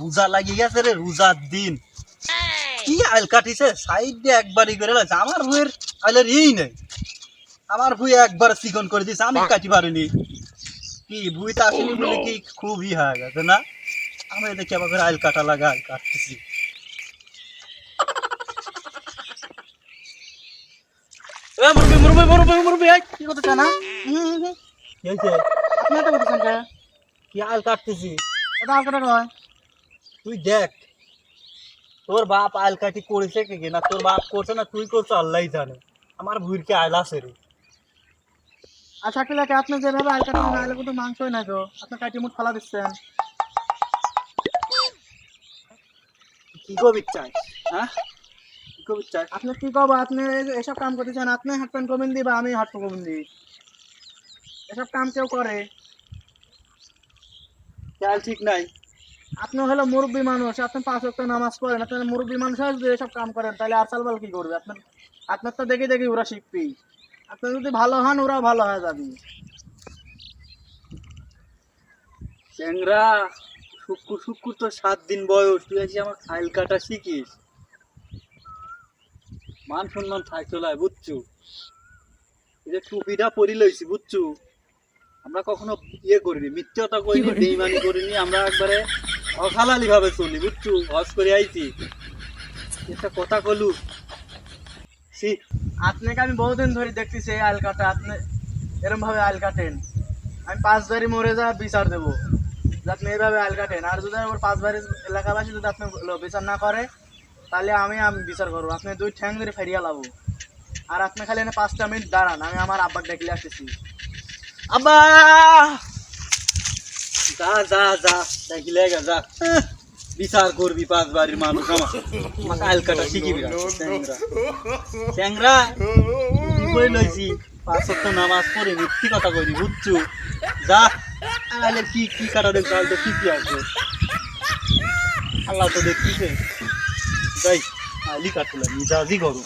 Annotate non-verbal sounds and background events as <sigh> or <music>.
রোজা লাগিয়ে গেছে রে রোজার দিন। কি আইল কাটিছে? সাইড দিয়ে একবারই করে লাগছে আমার ভুয়ের আইলের এই নেই। আমার ভুই একবার চিকন করে দিছে আমি কাটি পারিনি। কি ভুইটা আসেনি বলে কি খুব ই হয়ে গেছে না? আমি দেখি আবার আইল কাটা লাগা আইল কাটতেছি। মুরবি মুরবি মুরবি মুরবি কি চান হ্যাঁ? কি হয়েছে আপনি কি? আইল কাটতেছি? এটা আর কেটে কয় তুই দেখ। তোর বাপ আইল কাটি করেছে কি না তোর বাপ করছে না তুই করছ আল্লাহ জানে। আমার ভুইর কি আইল আছে রে আর শাকিলাকে আপনি যেভাবে আল কাটেন আইলে কিন্তু মাংসই নাই তো আপনি কাটি মুখ ফালা দিচ্ছেন। কি কবি চাই হ্যাঁ? কি কবি চাই আপনি কি কব আপনি এসব কাম করতেছেন আপনি হাত প্যান্ট কমিন দি বা আমি হাত প্যান্ট কমিন দি? এসব কাম কেউ করে? খেয়াল ঠিক নাই। আপনি হলো মুরব্বী মানুষ আপনি পাঁচ ওয়াক্ত নামাজ পড়েন আপনি মুরব্বী মানুষ যদি এসব কাম করেন তাহলে আর সালবাল কি করবে? আপনার আপনার তো দেখে দেখি ওরা শিখবি আপনি যদি ভালো হন ওরা ভালো হয়ে যাবি। চ্যাংরা শুক্কুর শুক্কুর তো সাত দিন বয়স তুই আজকে আমার খাইল কাটা শিখিস? মান সম্মান থাক চলায় বুঝছু? এই যে টুপিটা পরি লইছি বুঝছু? আমরা কখনো ইয়ে করিনি মিথ্যতা করিনি <laughs> বেইমানি করিনি আমরা একবারে অখালালি ভাবে চলি বুঝছু হজ করে আইছি। একটা কথা কলু। সি, আপনাকে আমি বহুদিন ধরে দেখতেছি এই আল কাটা আপনি এরকম ভাবে আল কাটেন। আমি পাঁচ বাড়ি মরে যা, বিচার দেবো। আপনি এইভাবে আল কাটেন, আর যদি আবার পাঁচ বাড়ির এলাকাবাসী যদি আপনি বিচার না করে, তাহলে আমি আমি বিচার করব। আপনি দুই ঠ্যাং ধরে ফেরিয়া লাবো। আর আপনি খালি এনে পাঁচটা মিনিট দাঁড়ান, আমি আমার আব্বাকে ডেকে আসতেছি। আব্বা! যা যা যা। দেখিলে গা যা? এহ, বিচার করবি পাঁচ বাড়ির মানুষ আমার। আমাকে আইল কাটা শিখিবি কি করে লইছি? পাঁচ সপ্তাহ নামাজ পড়ে মিথ্যি কথা কইনি বুঝছু? যা। আইলে কি কি কাটা দেখ তাহলে তো কি কি আছে। আল্লাহ তো দেখতিছে যাই আইলি কাটলাম যা জি করো।